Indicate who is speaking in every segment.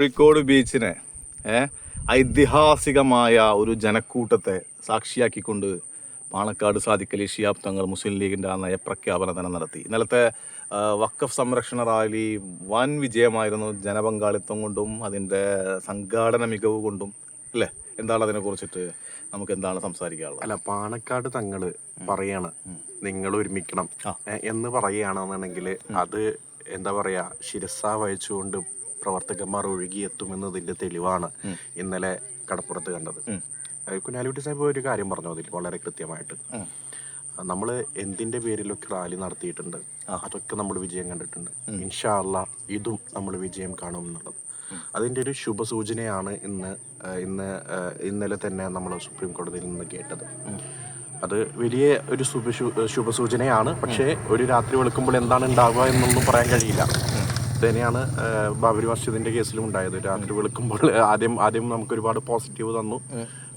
Speaker 1: കോഴിക്കോട് ബീച്ചിനെ ഐതിഹാസികമായ ഒരു ജനക്കൂട്ടത്തെ സാക്ഷിയാക്കിക്കൊണ്ട് പാണക്കാട് സാദിഖലി ഷിയാബ് തങ്ങൾ മുസ്ലിം ലീഗിന്റെ ആ നയപ്രഖ്യാപനം തന്നെ നടത്തി. ഇന്നലത്തെ വക്കഫ് സംരക്ഷണ റാലി വൻ വിജയമായിരുന്നു ജനപങ്കാളിത്തം കൊണ്ടും അതിന്റെ സംഘാടന മികവ് കൊണ്ടും അല്ലേ? എന്താണ് അതിനെ കുറിച്ചിട്ട് നമുക്ക് എന്താണ് സംസാരിക്കാനുള്ളത്?
Speaker 2: അല്ല പാണക്കാട് തങ്ങൾ പറയാണ് നിങ്ങൾ ഒരുമിക്കണം. എന്ന് പറയുകയാണെന്നുണ്ടെങ്കിൽ അത് എന്താ പറയാ ശിരസ വഹിച്ചുകൊണ്ട് പ്രവർത്തകന്മാർ ഒഴുകിയെത്തുമെന്നതിന്റെ തെളിവാണ് ഇന്നലെ കടപ്പുറത്ത് കണ്ടത്. കുഞ്ഞാലിക്കുട്ടി സാഹിബ് ഒരു കാര്യം പറഞ്ഞു അതിൽ? വളരെ കൃത്യമായിട്ട്. നമ്മൾ എന്തിന്റെ പേരിലൊക്കെ റാലി നടത്തിയിട്ടുണ്ട് അതൊക്കെ നമ്മൾ വിജയം കണ്ടിട്ടുണ്ട്. ഇൻഷാ അല്ലാ ഇതും നമ്മൾ വിജയം കാണും എന്നുള്ളത്. അതിന്റെ ഒരു ശുഭസൂചനയാണ് ഇന്ന് ഇന്ന് ഇന്നലെ തന്നെ നമ്മൾ സുപ്രീം കോടതിയിൽ നിന്ന് കേട്ടത്. അത് വലിയ ഒരു ശുഭ ശുഭസൂചനയാണ്. പക്ഷേ ഒരു രാത്രി വെളുക്കുമ്പോൾ എന്താണ് ഉണ്ടാവുക എന്നൊന്നും പറയാൻ കഴിയില്ല. തന്നെയാണ് ബാബരി മസ്ജിദിന്റെ കേസിലും ഉണ്ടായത്. രാത്രി വെളുക്കുമ്പോൾ ആദ്യം ആദ്യം നമുക്ക് ഒരുപാട് പോസിറ്റീവ് തന്നു.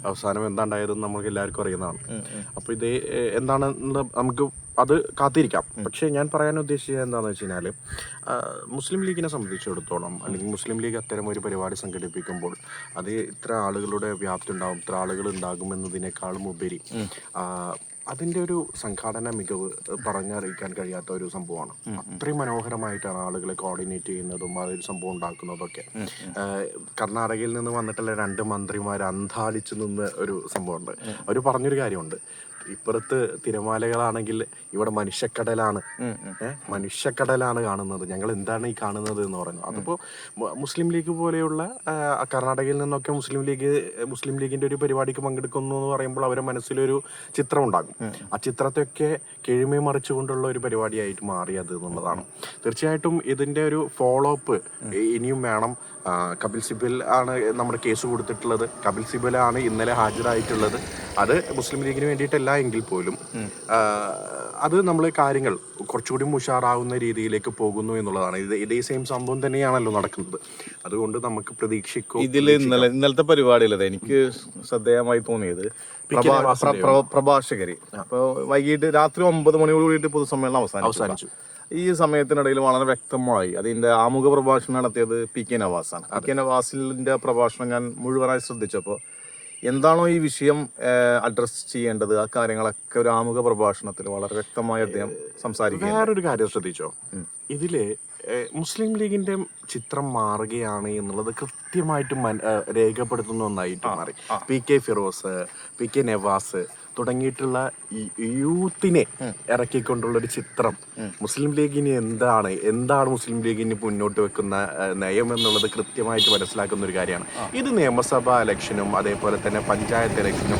Speaker 2: അവസാനം എന്താണ്ടായതെന്ന് നമുക്ക് എല്ലാവർക്കും അറിയുന്നതാണ്. അപ്പൊ ഇത് എന്താണ് എന്താണെന്ന് നമുക്ക് അത് കാത്തിരിക്കാം. പക്ഷേ ഞാൻ പറയാൻ ഉദ്ദേശിച്ചത് എന്താണെന്ന് വെച്ച് കഴിഞ്ഞാൽ മുസ്ലിം ലീഗിനെ സംബന്ധിച്ചിടത്തോളം അല്ലെങ്കിൽ മുസ്ലിം ലീഗ് അത്തരം ഒരു പരിപാടി സംഘടിപ്പിക്കുമ്പോൾ അത് ഇത്ര ആളുകളുടെ വ്യാപ്തി ഉണ്ടാകും ഇത്ര ആളുകൾ ഉണ്ടാകും എന്നതിനേക്കാളും ഉപരി അതിന്റെ ഒരു സംഘാടന മികവ് പറഞ്ഞറിയിക്കാൻ കഴിയാത്ത ഒരു സംഭവമാണ്. അത്രയും മനോഹരമായിട്ടാണ് ആളുകളെ കോർഡിനേറ്റ് ചെയ്യുന്നതും ആ ഒരു സംഭവം ഉണ്ടാക്കുന്നതൊക്കെ. ഒക്കെ കർണാടകയിൽ നിന്ന് വന്നിട്ടുള്ള രണ്ട് മന്ത്രിമാർ അന്താളിച്ചു നിന്ന് ഒരു സംഭവമുണ്ട്. അവർ പറഞ്ഞൊരു കാര്യമുണ്ട്. ഇപ്പുറത്ത് തിരമാലകളാണെങ്കിൽ ഇവിടെ മനുഷ്യക്കടലാണ്. ഏഹ് മനുഷ്യക്കടലാണ് കാണുന്നത്. ഞങ്ങൾ എന്താണ് ഈ കാണുന്നത് എന്ന് പറഞ്ഞു. അതിപ്പോ മുസ്ലിം ലീഗ് പോലെയുള്ള കർണാടകയിൽ നിന്നൊക്കെ മുസ്ലിം ലീഗ് മുസ്ലിം ലീഗിന്റെ ഒരു പരിപാടിക്ക് പങ്കെടുക്കുന്നു എന്ന് പറയുമ്പോൾ അവരുടെ മനസ്സിലൊരു ചിത്രം ഉണ്ടാകും. ആ ചിത്രത്തെയൊക്കെ കിഴിമേ മറിച്ചുകൊണ്ടുള്ള ഒരു പരിപാടിയായിട്ട് മാറിയത് എന്നുള്ളതാണ്. തീർച്ചയായിട്ടും ഇതിന്റെ ഒരു ഫോളോ അപ്പ് ഇനിയും വേണം. കപിൽ സിബൽ ആണ് നമ്മുടെ കേസ് കൊടുത്തിട്ടുള്ളത്. കപിൽ സിബലാണ് ഇന്നലെ ഹാജരായിട്ടുള്ളത്. അത് മുസ്ലിം ലീഗിന് വേണ്ടിയിട്ടല്ല എങ്കിൽ പോലും അത് നമ്മൾ കാര്യങ്ങൾ കുറച്ചുകൂടി ഉഷാറാവുന്ന രീതിയിലേക്ക് പോകുന്നു എന്നുള്ളതാണ്. ഇത് ഇതേ സെയിം സംഭവം തന്നെയാണല്ലോ നടക്കുന്നത്. അതുകൊണ്ട് നമുക്ക് പ്രതീക്ഷിക്കും
Speaker 1: ഇതിൽ ഇന്നലെ ഇന്നലത്തെ പരിപാടിയിലത് എനിക്ക് ശ്രദ്ധേയമായി തോന്നിയത്. പ്രഭാ- പ്ര- പ്ര- പ്രഭാഷകര്. അപ്പോൾ വൈകിട്ട് രാത്രി ഒമ്പത് മണിയോട് കൂടിയിട്ട് പൊതുസമ്മേളനം അവസാനം
Speaker 2: അവസാനിച്ചു.
Speaker 1: ഈ സമയത്തിനിടയിൽ വളരെ വ്യക്തമായി അതിന്റെ ആമുഖ പ്രഭാഷണം നടത്തിയത് പി കെ നവാസാണ്. പി കെ നവാസിന്റെ പ്രഭാഷണം ഞാൻ മുഴുവനായി ശ്രദ്ധിച്ചപ്പോൾ എന്താണോ ഈ വിഷയം അഡ്രസ് ചെയ്യേണ്ടത്? ആ കാര്യങ്ങളൊക്കെ ഒരു ആമുഖ പ്രഭാഷണത്തിൽ വളരെ വ്യക്തമായി അദ്ദേഹം സംസാരിക്കും
Speaker 2: വേറൊരു കാര്യം ശ്രദ്ധിച്ചോ? ഇതിൽ മുസ്ലിം ലീഗിന്റെ ചിത്രം മാറുകയാണ് എന്നുള്ളത് കൃത്യമായിട്ട് രേഖപ്പെടുത്തുന്ന ഒന്നായിട്ട് മാറി. P K Firoz P K Navas തുടങ്ങിയിട്ടുള്ള യൂത്തിനെ ഇറക്കിക്കൊണ്ടുള്ള ഒരു ചിത്രം മുസ്ലിം ലീഗിന് എന്താണ് എന്താണ് മുസ്ലിം ലീഗിന് മുന്നോട്ട് വെക്കുന്ന നയം എന്നുള്ളത് കൃത്യമായിട്ട് മനസ്സിലാക്കുന്ന ഒരു കാര്യമാണ്. ഇത് നിയമസഭാ ഇലക്ഷനും അതേപോലെ തന്നെ പഞ്ചായത്ത് ഇലക്ഷനും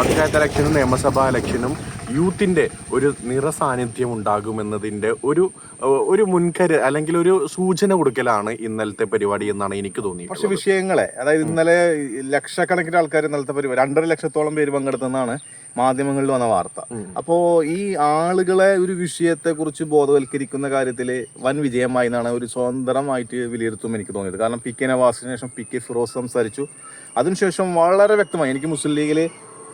Speaker 2: പഞ്ചായത്ത് ഇലക്ഷനും നിയമസഭാ ഇലക്ഷനും യൂത്തിന്റെ ഒരു നിറസാന്നിധ്യം ഉണ്ടാകുമെന്നതിന്റെ ഒരു ഒരു മുൻകരു അല്ലെങ്കിൽ ഒരു സൂചന കൊടുക്കലാണ് ഇന്നലത്തെ പരിപാടി എന്നാണ് എനിക്ക് തോന്നിയത്
Speaker 1: പക്ഷേ വിഷയങ്ങളെ അതായത് ഇന്നലെ ലക്ഷക്കണക്കിന് ആൾക്കാർ ഇന്നലത്തെ പരിപാടി രണ്ടര ലക്ഷത്തോളം പേര് പങ്കെടുത്തെന്നാണ് മാധ്യമങ്ങളിൽ വന്ന വാർത്ത. അപ്പോൾ ഈ ആളുകളെ ഒരു വിഷയത്തെക്കുറിച്ച് ബോധവൽക്കരിക്കുന്ന കാര്യത്തിൽ വൻ വിജയമായി എന്നാണ് ഒരു സ്വതന്ത്രമായിട്ട് വിലയിരുത്തും എനിക്ക് തോന്നിയത്. കാരണം പി കെ നവാസിന് ശേഷം പി കെ ഫിറോസ് സംസാരിച്ചു. അതിനുശേഷം വളരെ വ്യക്തമായി എനിക്ക് മുസ്ലിം ലീഗിൽ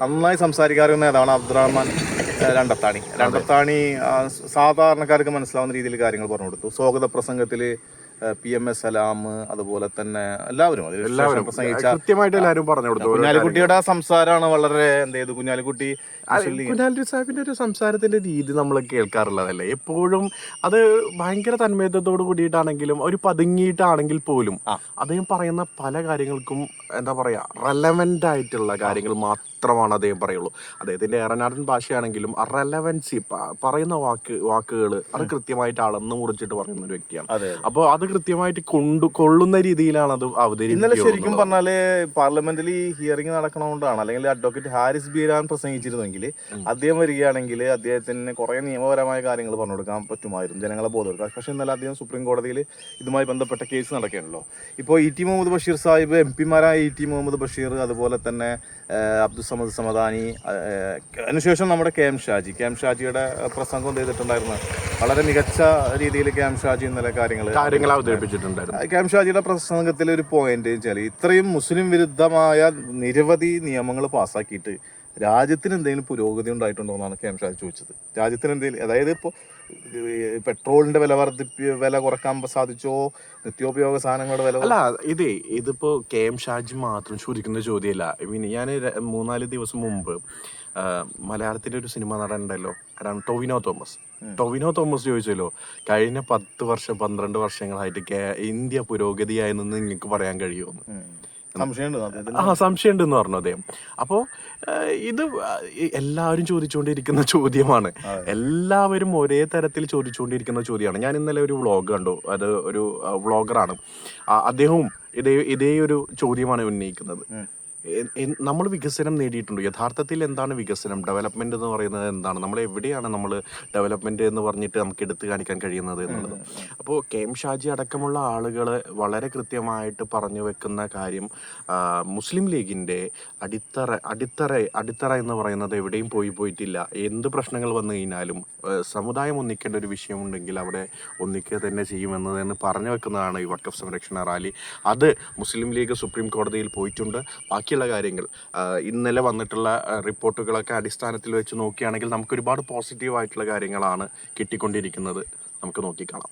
Speaker 1: നന്നായി സംസാരിക്കാറുന്ന നേതാവാണ് അബ്ദുറഹ്മാൻ രണ്ടത്താണി. രണ്ടത്താണി സാധാരണക്കാർക്ക് മനസ്സിലാവുന്ന രീതിയിൽ കാര്യങ്ങൾ പറഞ്ഞു കൊടുത്തു. സ്വാഗത പ്രസംഗത്തിൽ പി എം എസ് സലാം അതുപോലെ തന്നെ എല്ലാവരും അതിൽ
Speaker 2: എല്ലാവരും.
Speaker 1: പ്രസംഗിച്ച
Speaker 2: കൃത്യമായിട്ട് എല്ലാവരും പറഞ്ഞു കൊടുത്തു
Speaker 1: കുഞ്ഞാലിക്കുട്ടിയുടെ സംസാരമാണ് വളരെ എന്ത് ചെയ്തു? കുഞ്ഞാലിക്കുട്ടി
Speaker 2: കുഞ്ഞാലി സാഹിബിന്റെ ഒരു സംസാരത്തിന്റെ രീതി നമ്മൾ കേൾക്കാറുള്ളതല്ലേ? എപ്പോഴും അത് ഭയങ്കര തന്മയത്വത്തോട് കൂടിയിട്ടാണെങ്കിലും ഒരു പതുങ്ങിയിട്ടാണെങ്കിൽ പോലും അദ്ദേഹം പറയുന്ന പല കാര്യങ്ങൾക്കും എന്താ പറയാ റെലവെന്റ് ആയിട്ടുള്ള കാര്യങ്ങൾ മാത്രമാണ് അദ്ദേഹം പറയുള്ളൂ. അദ്ദേഹത്തിന്റെ ഏറനാടൻ ഭാഷയാണെങ്കിലും റെലവൻസി പറയുന്ന വാക്ക് വാക്കുകൾ അത് കൃത്യമായിട്ട് അളന്ന് മുറിച്ചിട്ട് പറയുന്ന ഒരു വ്യക്തിയാണ്. അപ്പോൾ അത്. കൃത്യമായിട്ട് കൊണ്ടു കൊള്ളുന്ന രീതിയിലാണ് അത്
Speaker 1: ഇന്നലെ
Speaker 2: അവതരിപ്പിക്കുന്നത്
Speaker 1: ശരിക്കും പറഞ്ഞാൽ പാർലമെന്റിൽ ഈ ഹിയറിംഗ് നടക്കണോണ്ടാണ് അല്ലെങ്കിൽ അഡ്വക്കേറ്റ് ഹാരിസ് ബീരാൻ പ്രസംഗിച്ചിരുന്നെങ്കിൽ അദ്ദേഹം വരികയാണെങ്കിൽ അദ്ദേഹത്തിന് കുറെ നിയമപരമായ കാര്യങ്ങൾ പറഞ്ഞു കൊടുക്കാൻ പറ്റുമായിരുന്നു ജനങ്ങളെ ബോധവൽക്കാം പക്ഷെ ഇന്നലെ അദ്ദേഹം സുപ്രീം കോടതിയിൽ ഇതുമായി ബന്ധപ്പെട്ട കേസ് നടക്കുകയാണല്ലോ. ഇപ്പോൾ E T Muhammad Basheer Sahib M പിമാരായ E T Muhammad Basheer അതുപോലെ തന്നെ ഏഹ്, അബ്ദുൾ സമദ് സമദാനി അതിനുശേഷം നമ്മുടെ K M Shaji. K M ഷാജിയുടെ പ്രസംഗം ചെയ്തിട്ടുണ്ടായിരുന്നു? വളരെ മികച്ച രീതിയിൽ കെ എം ഷാജി ഇന്നലെ കാര്യങ്ങൾ
Speaker 2: കാര്യങ്ങൾ അവതരിപ്പിച്ചിട്ടുണ്ടായിരുന്നു.
Speaker 1: കെ എം ഷാജിയുടെ പ്രസംഗത്തിലെ ഒരു പോയിന്റ് വെച്ചാൽ ഇത്രയും മുസ്ലിം വിരുദ്ധമായ നിരവധി നിയമങ്ങൾ പാസ്സാക്കിയിട്ട് രാജ്യത്തിന് എന്തെങ്കിലും പുരോഗതി ഉണ്ടായിട്ടുണ്ടോ എന്നാണ് കെ എം ഷാജി ചോദിച്ചത്. രാജ്യത്തിന് എന്തെങ്കിലും അതായത് ഇപ്പോൾ പെട്രോളിന്റെ വില വർദ്ധിപ്പി വില കുറയ്ക്കാൻ സാധിച്ചോ? നിത്യോപയോഗ സാധനങ്ങളുടെ വില
Speaker 2: അല്ല ഇതേ ഇതിപ്പോ കെ എം ഷാജി മാത്രം ചോദിക്കുന്ന ചോദ്യമല്ല ഐ മീൻ ഞാൻ മൂന്നാൽ ദിവസം മുമ്പ് മലയാളത്തിലെ ഒരു സിനിമ നടൻ ഉണ്ടല്ലോ അതാണ് ടൊവിനോ തോമസ്. ടൊവിനോ തോമസ് ചോദിച്ചല്ലോ കഴിഞ്ഞ പത്ത് വർഷം പന്ത്രണ്ട് വർഷങ്ങളായിട്ട് ഇന്ത്യ പുരോഗതിയായെന്ന് നിങ്ങൾക്ക് പറയാൻ കഴിയുമെന്ന്
Speaker 1: ഉം. സംശയമുണ്ട് എന്ന്
Speaker 2: ആ പറഞ്ഞു അദ്ദേഹം. അപ്പോൾ ഇത് എല്ലാവരും ചോദിച്ചുകൊണ്ടിരിക്കുന്ന ചോദ്യമാണ്. എല്ലാവരും ഒരേ തരത്തിൽ ചോദിച്ചുകൊണ്ടിരിക്കുന്ന ചോദ്യമാണ്. ഞാൻ ഇന്നലെ ഒരു വ്ളോഗ് കണ്ടു. അത് ഒരു വ്ളോഗറാണ്. അദ്ദേഹവും ഇതേ ഇതേ ഒരു ചോദ്യമാണ് ഉന്നയിക്കുന്നത്. നമ്മൾ വികസനം നേടിയിട്ടുണ്ട്. യഥാർത്ഥത്തിൽ എന്താണ് വികസനം? ഡെവലപ്മെന്റ് എന്ന് പറയുന്നത് എന്താണ്? നമ്മൾ എവിടെയാണ് നമ്മൾ ഡെവലപ്മെന്റ് എന്ന് പറഞ്ഞിട്ട് നമുക്ക് എടുത്തു കാണിക്കാൻ കഴിയുന്നത് എന്നുള്ളത്. അപ്പോൾ കെ എം ഷാജി അടക്കമുള്ള ആളുകൾ വളരെ കൃത്യമായിട്ട് പറഞ്ഞു വെക്കുന്ന കാര്യം മുസ്ലിം ലീഗിന്റെ അടിത്തറ അടിത്തറ അടിത്തറ എന്ന് പറയുന്നത് എവിടെയും പോയി പോയിട്ടില്ല. എന്ത് പ്രശ്നങ്ങൾ വന്നു കഴിഞ്ഞാലും സമുദായം ഒന്നിക്കേണ്ട ഒരു വിഷയമുണ്ടെങ്കിൽ അവിടെ ഒന്നിക്കുക തന്നെ ചെയ്യുമെന്ന് എന്ന് പറഞ്ഞു വെക്കുന്നതാണ് ഈ വക്കഫ് സംരക്ഷണ റാലി. അത് മുസ്ലിം ലീഗ് സുപ്രീം കോടതിയിൽ പോയിട്ടുണ്ട്. ബാക്കിയുള്ള കാര്യങ്ങൾ. ഇന്നലെ വന്നിട്ടുള്ള റിപ്പോർട്ടുകളൊക്കെ അടിസ്ഥാനത്തിൽ വെച്ച് നോക്കുകയാണെങ്കിൽ നമുക്ക് ഒരുപാട് പോസിറ്റീവ് ആയിട്ടുള്ള കാര്യങ്ങളാണ് കിട്ടിക്കൊണ്ടിരിക്കുന്നത്. നമുക്ക് നോക്കിക്കാണാം.